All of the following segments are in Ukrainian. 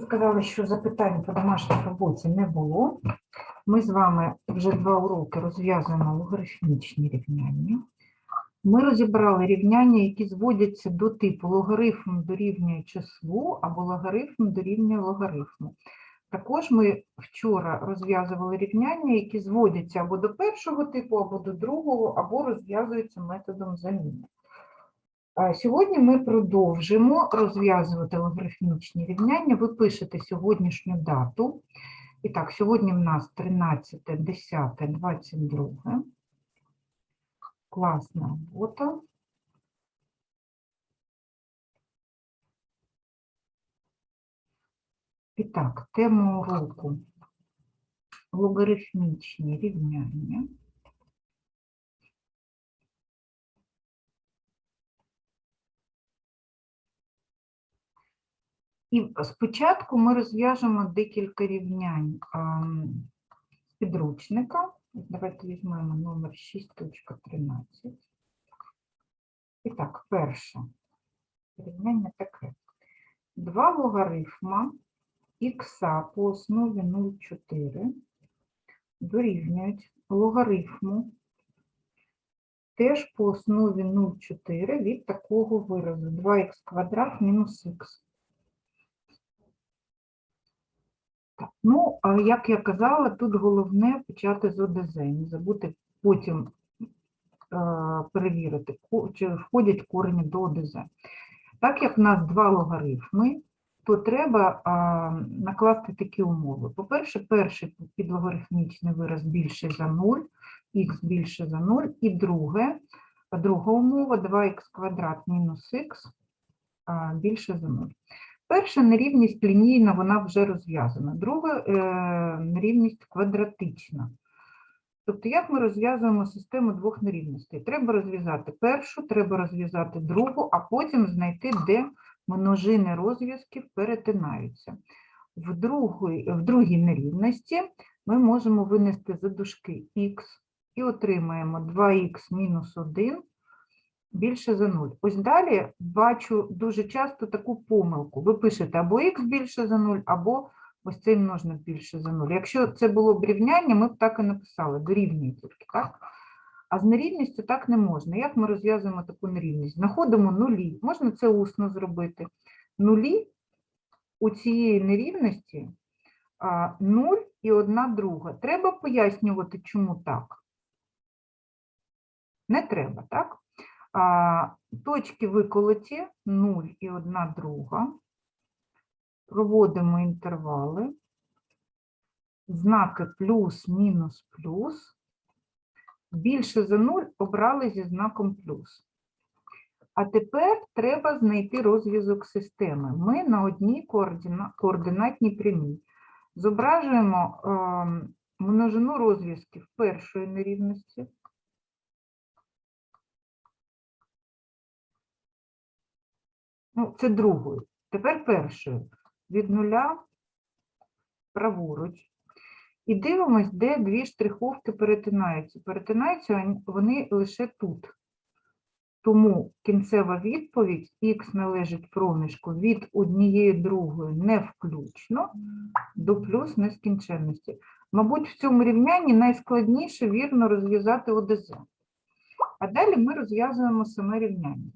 Ви сказали, що запитань по домашній роботі не було. Ми з вами вже два уроки розв'язуємо логарифмічні рівняння. Ми розібрали рівняння, які зводяться до типу логарифм дорівнює числу або логарифм дорівнює логарифму. Також ми вчора розв'язували рівняння, які зводяться або до першого типу, або до другого, або розв'язуються методом заміни. Сьогодні ми продовжимо розв'язувати логарифмічні рівняння. Ви пишете сьогоднішню дату. І так, сьогодні в нас 13, 10, 22. Класна робота. І так, тема уроку логарифмічні рівняння. І спочатку ми розв'яжемо декілька рівнянь з підручника. Давайте візьмемо номер 6.13. І так, перше рівняння таке. Два логарифма х по основі 0,4 дорівнюють логарифму теж по основі 0,4 від такого виразу 2х квадрат мінус х. Так, ну, а як я казала, тут головне почати з ОДЗ, не забути потім е, перевірити, чи входять корені до ОДЗ. Так як в нас два логарифми, то треба а, накласти такі умови. По-перше, перший підлогарифмічний вираз більше за 0, х більше за 0, і друге, друга умова 2х квадрат мінус х більше за 0. Перша нерівність лінійна, вона вже розв'язана. Друга е, нерівність квадратична. Тобто, як ми розв'язуємо систему двох нерівностей? Треба розв'язати першу, треба розв'язати другу, а потім знайти, де множини розв'язків перетинаються. В другій, в другій нерівності ми можемо винести за дужки х і отримаємо 2х мінус 1 більше за 0. Ось далі бачу дуже часто таку помилку. Ви пишете або х більше за 0, або ось цей множник більше за 0. Якщо це було б рівняння, ми б так і написали, дорівнює тільки, так? А з нерівністю так не можна. Як ми розв'язуємо таку нерівність? Знаходимо нулі. Можна це усно зробити. Нулі у цієї нерівності 0 і 1 друга. Треба пояснювати, чому так? Не треба, так? Точки виколоті 0 і 1 друга. Проводимо інтервали. Знаки плюс, мінус, плюс. Більше за 0 обрали зі знаком плюс. А тепер треба знайти розв'язок системи. Ми на одній координа- координатній прямій. Зображуємо ем, множину розв'язків першої нерівності. Ну, це другою. Тепер першою. Від нуля праворуч. І дивимось, де дві штриховки перетинаються. Перетинаються вони- лише тут. Тому кінцева відповідь х належить проміжку від однієї другої не включно до плюс нескінченності. Мабуть, в цьому рівнянні найскладніше вірно розв'язати ОДЗ. А далі ми розв'язуємо саме рівняння.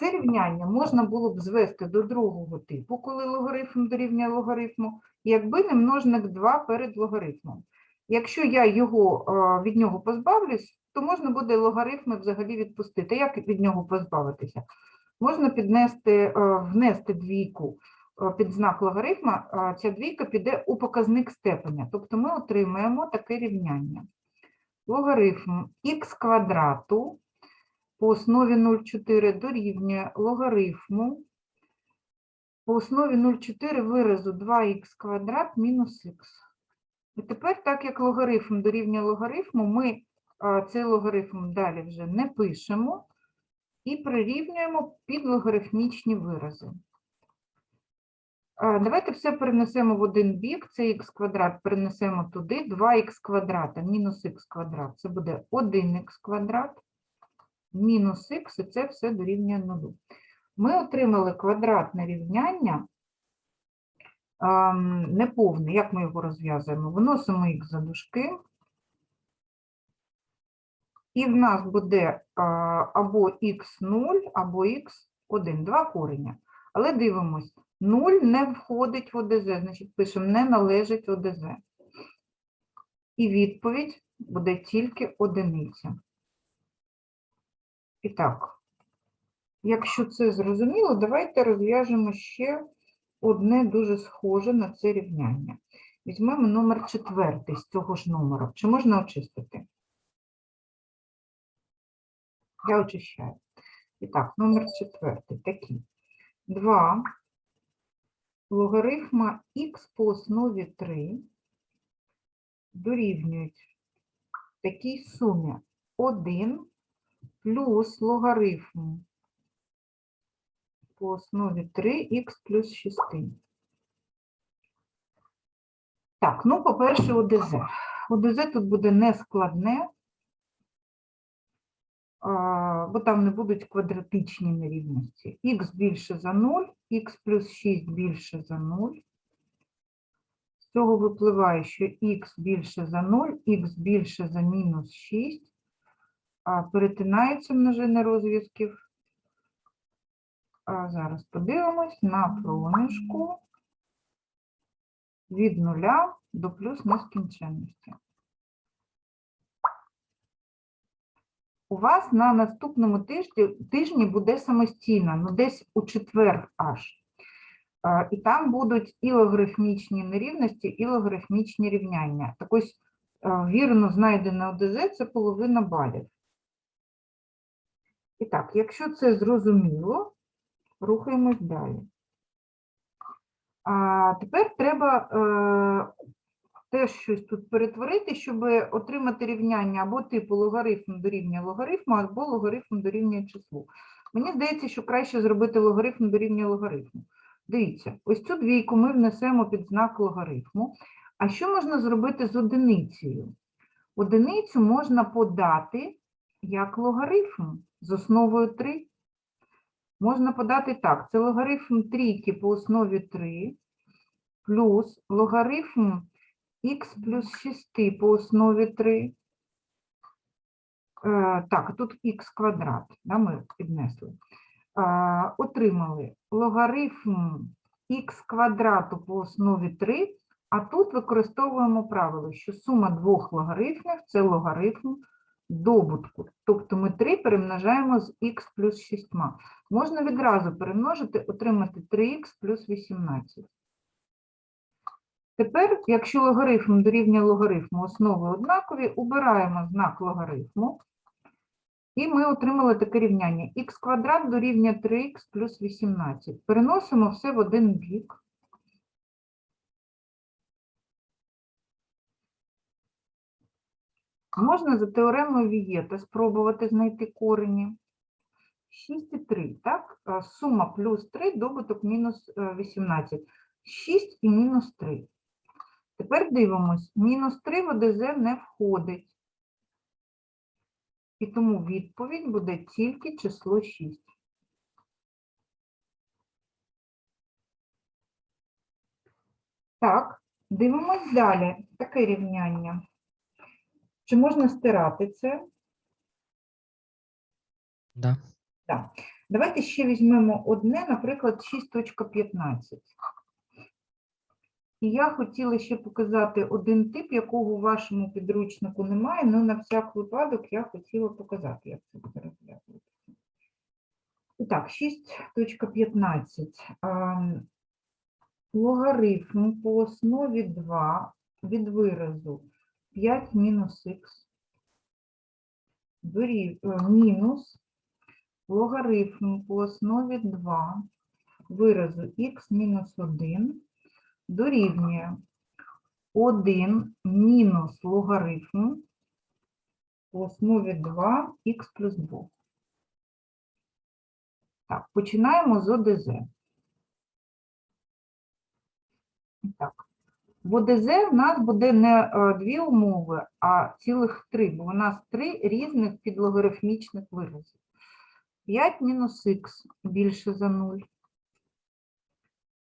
Це рівняння можна було б звести до другого типу, коли логарифм дорівнює логарифму, якби не множник 2 перед логарифмом. Якщо я його, е, від нього позбавлюсь, то можна буде логарифми взагалі відпустити. Як від нього позбавитися? Можна піднести, е, внести двійку е, під знак логарифма, ця двійка піде у показник степеня. Тобто ми отримаємо таке рівняння. Логарифм х квадрату по основі 0,4 дорівнює логарифму по основі 0,4 виразу 2х квадрат мінус х. І тепер, так як логарифм дорівнює логарифму, ми цей логарифм далі вже не пишемо і прирівнюємо під логарифмічні вирази. Давайте все перенесемо в один бік, це х квадрат перенесемо туди, 2х квадрата мінус х квадрат, це буде 1х квадрат мінус х, і це все дорівнює нулю. Ми отримали квадратне рівняння ем, неповний. Як ми його розв'язуємо? Виносимо їх за дужки. І в нас буде або х0, або х1, два корення. Але дивимось, 0 не входить в ОДЗ, значить пишемо не належить ОДЗ. І відповідь буде тільки одиниця. І так, якщо це зрозуміло, давайте розв'яжемо ще одне дуже схоже на це рівняння. Візьмемо номер четвертий з цього ж номера. Чи можна очистити? Я очищаю. І так, номер четвертий такий. 2 логарифма х по основі 3 дорівнюють такій сумі 1 плюс логарифм по основі 3х плюс 6. Так, ну, по-перше, ОДЗ. ОДЗ тут буде нескладне, бо там не будуть квадратичні нерівності. Х більше за 0, х плюс 6 більше за 0. З цього випливає, що х більше за 0, х більше за мінус 6, а перетинаються множини розв'язків. А зараз подивимось на проміжку від нуля до плюс нескінченності. У вас на наступному тижні, тижні буде самостійно, ну десь у четвер аж. І там будуть і логарифмічні нерівності, і логарифмічні рівняння. Так ось вірно знайдене ОДЗ – це половина балів. І так, якщо це зрозуміло, рухаємось далі. А тепер треба е, теж щось тут перетворити, щоб отримати рівняння або типу логарифм дорівнює логарифму, або логарифм дорівнює числу. Мені здається, що краще зробити логарифм дорівнює логарифму. Дивіться, ось цю двійку ми внесемо під знак логарифму. А що можна зробити з одиницею? Одиницю можна подати як логарифм з основою 3. Можна подати так, це логарифм трійки по основі 3 плюс логарифм х плюс 6 по основі 3. Е, так, тут х квадрат, да, ми піднесли. Е, отримали логарифм х квадрату по основі 3, а тут використовуємо правило, що сума двох логарифмів – це логарифм добутку. Тобто ми 3 перемножаємо з х плюс 6. Можна відразу перемножити, отримати 3х плюс 18. Тепер, якщо логарифм дорівнює логарифму основи однакові, убираємо знак логарифму, і ми отримали таке рівняння. х квадрат дорівнює 3х плюс 18. Переносимо все в один бік. Можна за теоремою Вієта спробувати знайти корені. 6 і 3, так? Е, Сума плюс 3, добуток мінус е, 18. 6 і мінус 3. Тепер дивимось, мінус 3 в ОДЗ не входить. І тому відповідь буде тільки число 6. Так, дивимось далі. Таке рівняння. Чи можна стирати це? Да. Так. Давайте ще візьмемо одне, наприклад, 6.15. І я хотіла ще показати один тип, якого у вашому підручнику немає, але на всяк випадок я хотіла показати, як це буде розв'язуватися. І так, 6.15. Ем, Логарифм по основі 2 від виразу 5 мінус х е, мінус логарифм по основі 2 виразу х мінус 1 дорівнює 1 мінус логарифм по основі 2 х плюс 2. Так, починаємо з ОДЗ. Так. В ОДЗ в нас буде не е, дві умови, а цілих три, бо у нас три різних підлогарифмічних виразів. 5 мінус х більше за 0.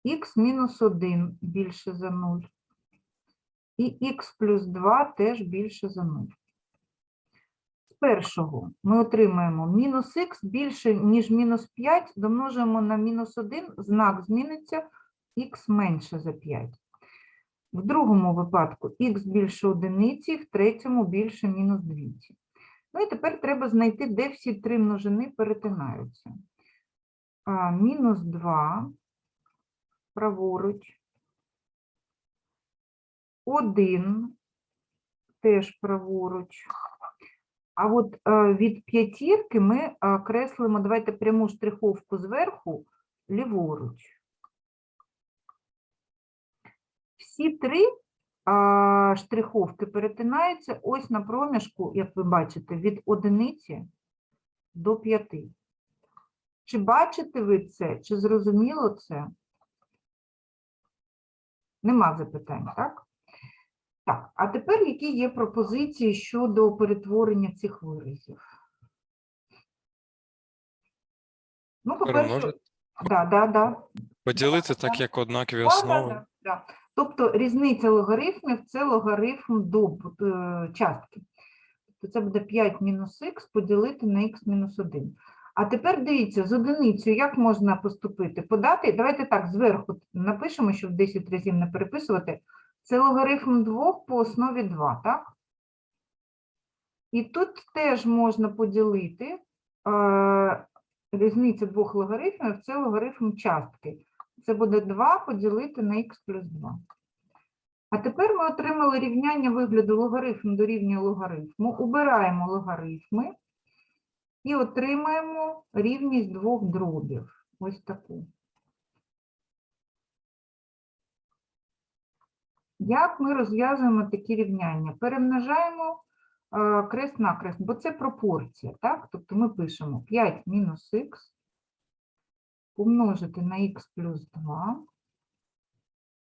х мінус 1 більше за 0. І х плюс 2 теж більше за 0. З першого ми отримаємо мінус х більше, ніж мінус 5, домножуємо на мінус 1, знак зміниться, х менше за 5. В другому випадку х більше одиниці, в третьому більше мінус двійці. Ну і тепер треба знайти, де всі три множини перетинаються. А, мінус 2 праворуч. 1 теж праворуч. А от е, від п'ятірки ми е, креслимо, давайте пряму штриховку зверху, ліворуч. Всі три а, штриховки перетинаються ось на проміжку, як ви бачите, від одиниці до п'яти. Чи бачите ви це, чи зрозуміло це? Нема запитань, так? Так, а тепер які є пропозиції щодо перетворення цих виразів? Ну, по-перше, да, да, да. Поділити так, як однакові Да, да, да, да. Тобто різниця логарифмів це логарифм добут, е, частки. Тобто це буде 5 мінус х поділити на х мінус 1. А тепер дивіться, з одиницею як можна поступити? Подати, давайте так, зверху напишемо, щоб 10 разів не переписувати. Це логарифм 2 по основі 2, так? І тут теж можна поділити різницю двох логарифмів, це логарифм частки. Це буде 2 поділити на х плюс 2. А тепер ми отримали рівняння вигляду логарифм дорівнює логарифму. Убираємо логарифми і отримаємо рівність двох дробів. Ось таку. Як ми розв'язуємо такі рівняння? Перемножаємо е, крест на крест, бо це пропорція, так? Тобто ми пишемо 5 мінус х помножити на х плюс 2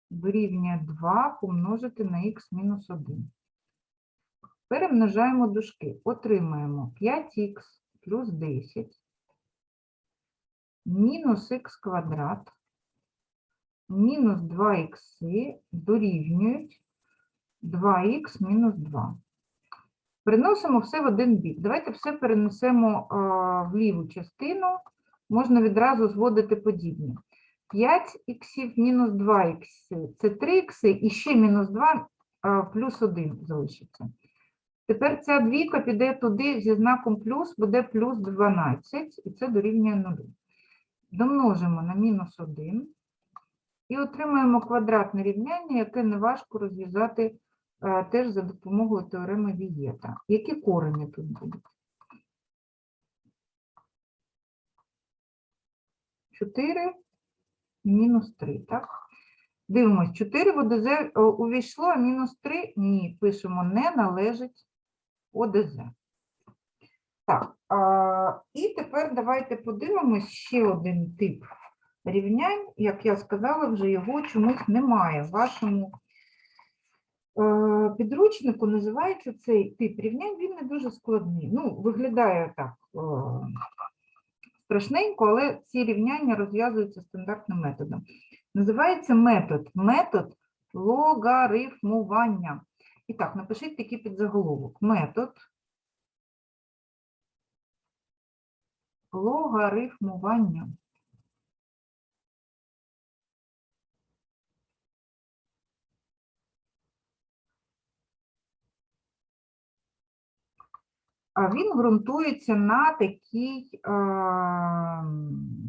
дорівнює 2 помножити на х мінус 1. Перемножаємо дужки. Отримаємо 5х плюс 10 мінус х квадрат мінус 2х дорівнюють 2х мінус 2. Переносимо все в один бік. Давайте все перенесемо в ліву частину. Можна відразу зводити подібне. 5 х мінус 2 х це 3 х і ще мінус 2 плюс 1 залишиться. Тепер ця двійка піде туди зі знаком плюс, буде плюс 12, і це дорівнює 0. Домножимо на мінус 1 і отримаємо квадратне рівняння, яке неважко розв'язати е, теж за допомогою теореми Вієта. Які корені тут будуть? 4 мінус 3, так? Дивимось, 4 в ОДЗ е, увійшло, а мінус 3 ні, пишемо не належить ОДЗ. Так, а, і тепер давайте подивимось ще один тип рівнянь. Як я сказала, вже його чомусь немає в вашому е, підручнику. Називається цей тип рівнянь, він не дуже складний. Ну, виглядає так е, страшненько, але ці рівняння розв'язуються стандартним методом. Називається метод. Метод логарифмування. І так, напишіть такий підзаголовок. Метод логарифмування. Він ґрунтується на такій е,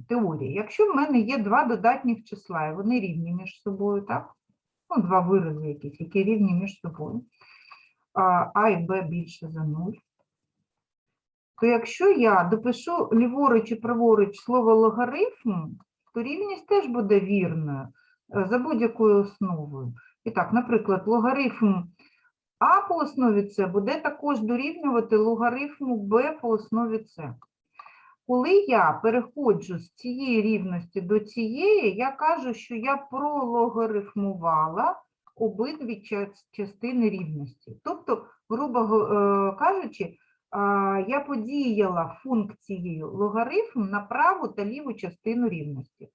теорії. Якщо в мене є два додатніх числа, і вони рівні між собою, так? Ну, два вирази якісь, які рівні між собою, а, і Б більше за 0, то якщо я допишу ліворуч і праворуч слово логарифм, то рівність теж буде вірною е, за будь-якою основою. І так, наприклад, логарифм а по основі С буде також дорівнювати логарифму Б по основі С. Коли я переходжу з цієї рівності до цієї, я кажу, що я прологарифмувала обидві частини рівності. Тобто, грубо е, кажучи, я подіяла функцією логарифм на праву та ліву частину рівності.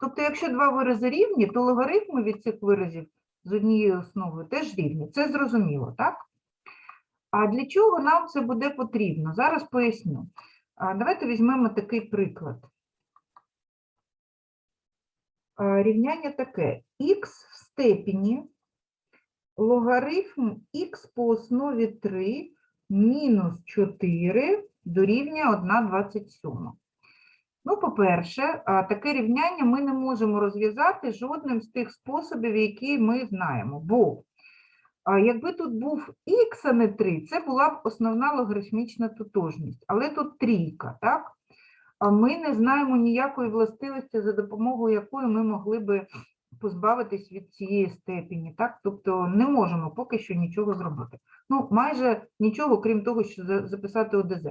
Тобто, якщо два вирази рівні, то логарифми від цих виразів з однією основою теж рівні. Це зрозуміло, так? А для чого нам це буде потрібно? Зараз поясню. Давайте візьмемо такий приклад. Рівняння таке. х в степені логарифм х по основі 3 мінус 4 дорівнює 1,27. Ну, по-перше, таке рівняння ми не можемо розв'язати жодним з тих способів, які ми знаємо. Бо якби тут був х, а не 3, це була б основна логарифмічна тотожність. Але тут трійка, так? Ми не знаємо ніякої властивості, за допомогою якої ми могли би позбавитись від цієї степені, так? Тобто не можемо поки що нічого зробити. Ну, майже нічого, крім того, що записати ОДЗ.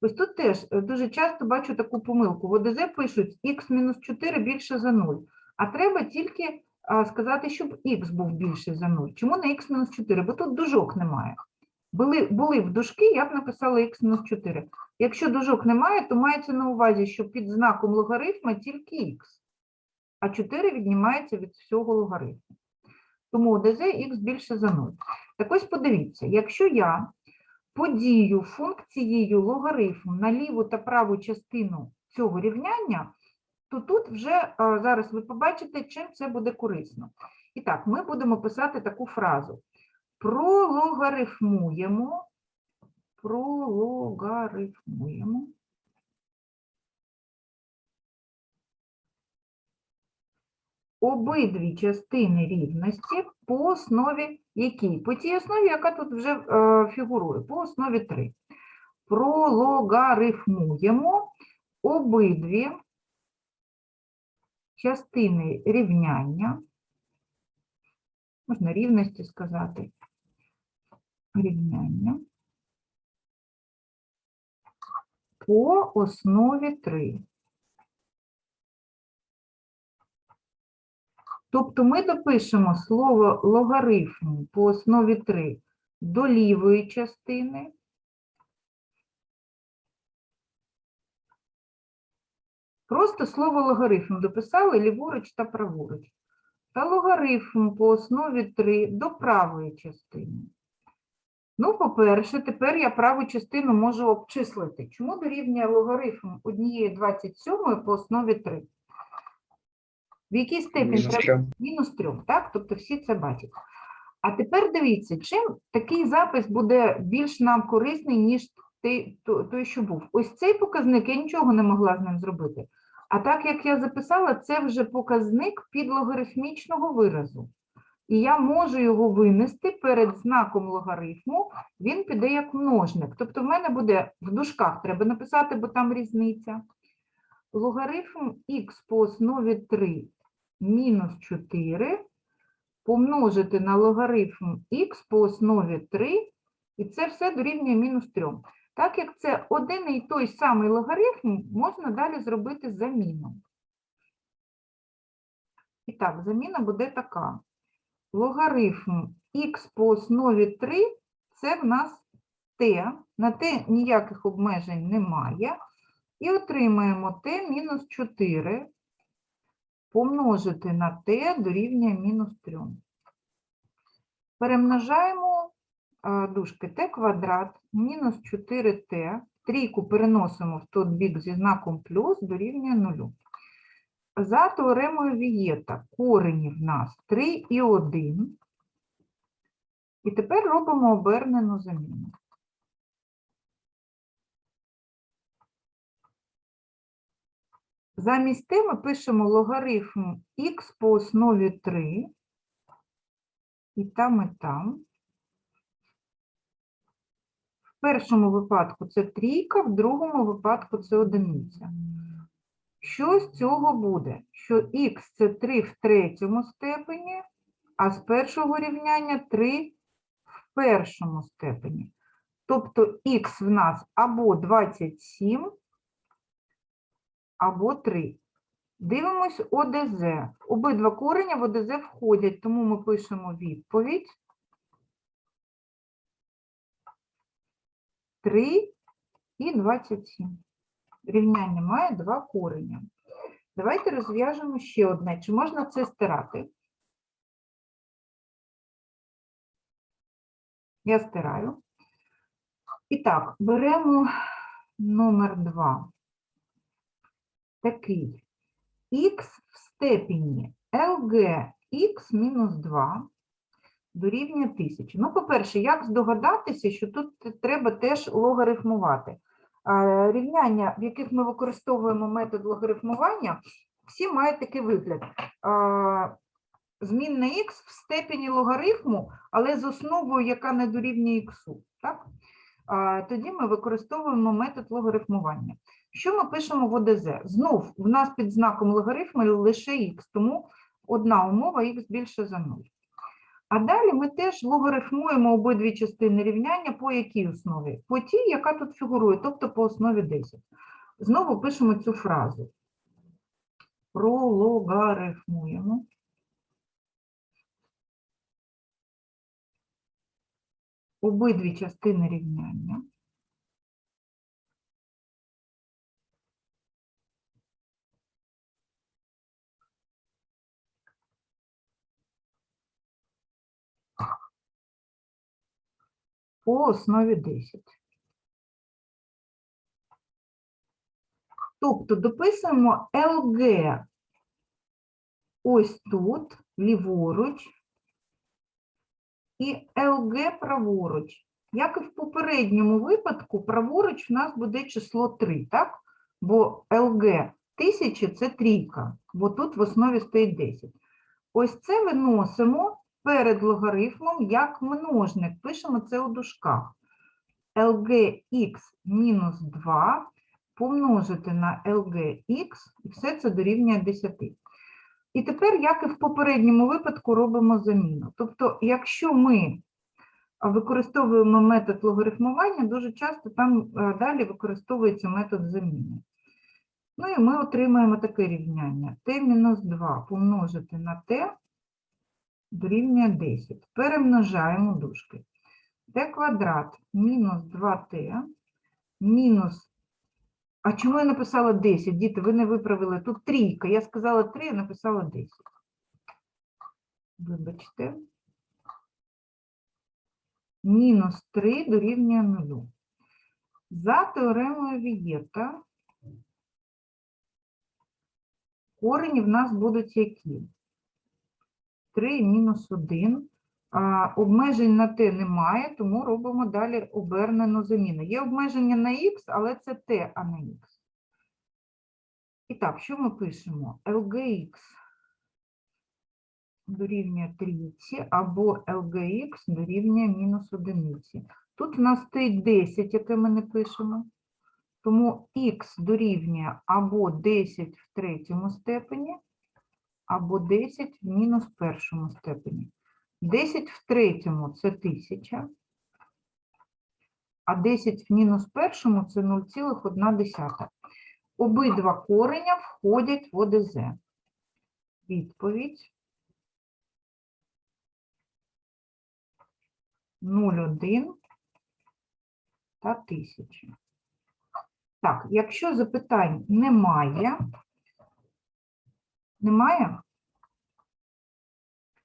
Ось тут теж е, дуже часто бачу таку помилку. В ОДЗ пишуть х-4 більше за 0, а треба тільки сказати, щоб х був більше за 0. Чому не х-4? Бо тут дужок немає. Були, були б дужки, я б написала х-4. Якщо дужок немає, то мається на увазі, що під знаком логарифма тільки х, а 4 віднімається від всього логарифму. Тому ОДЗ х більше за 0. Так ось подивіться, якщо я подію функцією логарифм на ліву та праву частину цього рівняння, то тут вже зараз ви побачите, чим це буде корисно. І так, ми будемо писати таку фразу. Прологарифмуємо, прологарифмуємо обидві частини рівності по основі якій? По тій основі, яка тут вже е, фігурує, по основі 3. Прологарифмуємо обидві частини рівняння, можна рівності сказати, рівняння по основі 3. Тобто ми допишемо слово логарифм по основі 3 до лівої частини. Просто слово логарифм дописали ліворуч та праворуч. Та логарифм по основі 3 до правої частини. Ну, по-перше, тепер я праву частину можу обчислити. Чому дорівнює логарифм однієї 27 по основі 3? В якій степені Мінус треба мінус 3, так? Тобто всі це бачать. А тепер дивіться, чим такий запис буде більш нам корисний, ніж той, той, що був. Ось цей показник я нічого не могла з ним зробити. А так як я записала, це вже показник підлогарифмічного виразу. І я можу його винести перед знаком логарифму, він піде як множник. Тобто в мене буде в дужках треба написати, бо там різниця. Логарифм х по основі 3 мінус 4 помножити на логарифм х по основі 3, і це все дорівнює мінус 3. Так як це один і той самий логарифм, можна далі зробити заміну. І так, заміна буде така. Логарифм х по основі 3 це в нас t. На t ніяких обмежень немає. І отримаємо t мінус 4 помножити на t дорівнює мінус 3. Перемножаємо дужки t квадрат мінус 4t. Трійку переносимо в той бік зі знаком плюс дорівнює 0. За теоремою Вієта корені в нас 3 і 1. І тепер робимо обернену заміну. Замість t ми пишемо логарифм х по основі 3. І там, і там. В першому випадку це трійка, в другому випадку це одиниця. Що з цього буде? Що х це 3 в третьому степені, а з першого рівняння 3 в першому степені. Тобто х в нас або 27, або 3. Дивимось ОДЗ. Обидва корення в ОДЗ входять, тому ми пишемо відповідь. 3 і 27. Рівняння має два корення. Давайте розв'яжемо ще одне. Чи можна це стирати? Я стираю. І так, беремо номер 2. Такий. х в степені lg х мінус 2 дорівнює 1000. Ну, по-перше, як здогадатися, що тут треба теж логарифмувати. Рівняння, в яких ми використовуємо метод логарифмування, всі мають такий вигляд. Змінна х в степені логарифму, але з основою, яка не дорівнює х. Тоді ми використовуємо метод логарифмування. Що ми пишемо в ОДЗ? Знов в нас під знаком логарифму лише х, тому одна умова х більше за 0. А далі ми теж логарифмуємо обидві частини рівняння по якій основі? По тій, яка тут фігурує, тобто по основі 10. Знову пишемо цю фразу. Прологарифмуємо. Обидві частини рівняння. По основі 10. Тобто дописуємо LG ось тут, ліворуч, і LG праворуч. Як і в попередньому випадку, праворуч у нас буде число 3, так? Бо LG 1000 – це трійка, бо тут в основі стоїть 10. Ось це виносимо перед логарифмом як множник. Пишемо це у дужках. LGX мінус 2 помножити на LGX, і все це дорівнює 10. І тепер, як і в попередньому випадку, робимо заміну. Тобто, якщо ми використовуємо метод логарифмування, дуже часто там е, далі використовується метод заміни. Ну і ми отримаємо таке рівняння. t-2 помножити на t дорівнює 10. Перемножаємо дужки. t квадрат мінус 2t мінус. А чому я написала 10? Діти, ви не виправили. Тут трійка. Я сказала 3, я написала 10. Вибачте. Мінус 3 дорівнює 0. За теоремою Вієта корені в нас будуть які? 3 мінус 1. Обмежень на t немає, тому робимо далі обернену заміну. Є обмеження на х, але це t, а не х. І так, що ми пишемо? LGX дорівнює 3 або LGX дорівнює мінус 1. Тут у нас стоїть 10, яке ми не пишемо. Тому х дорівнює або 10 в третьому степені, або 10 в мінус першому степені. 10 в третьому – це 1000, а 10 в мінус першому – це 0,1. Обидва кореня входять в ОДЗ. Відповідь 0,1 та 1000. Так, якщо запитань немає, немає,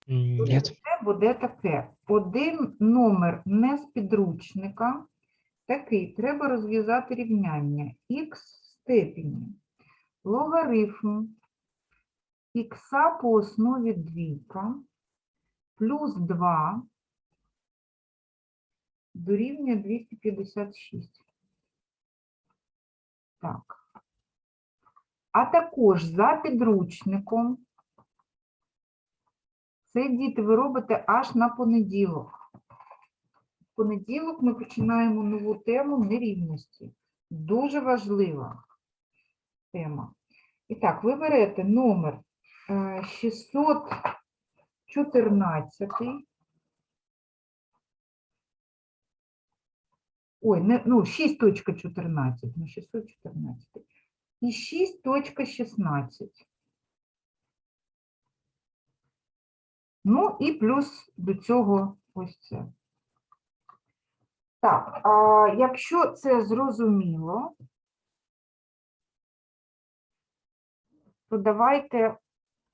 Нет. це буде таке. Один номер не з підручника. Такий. Треба розв'язати рівняння. х в степені. Логарифм х по основі двійка плюс 2 дорівнює 256. Так. А також за підручником це, діти, ви робите аж на понеділок. В понеділок ми починаємо нову тему нерівності. Дуже важлива тема. І так, ви берете номер е, 614. Ой, не, ну, 6.14, не 614. І 6.16. Ну і плюс до цього ось це. Так, а якщо це зрозуміло, то давайте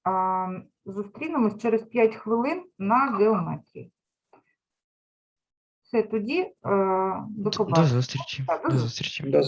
а, зустрінемось через 5 хвилин на геометрії. Все, тоді е, до До зустрічі. Так, до До зустрічі. зустрічі. До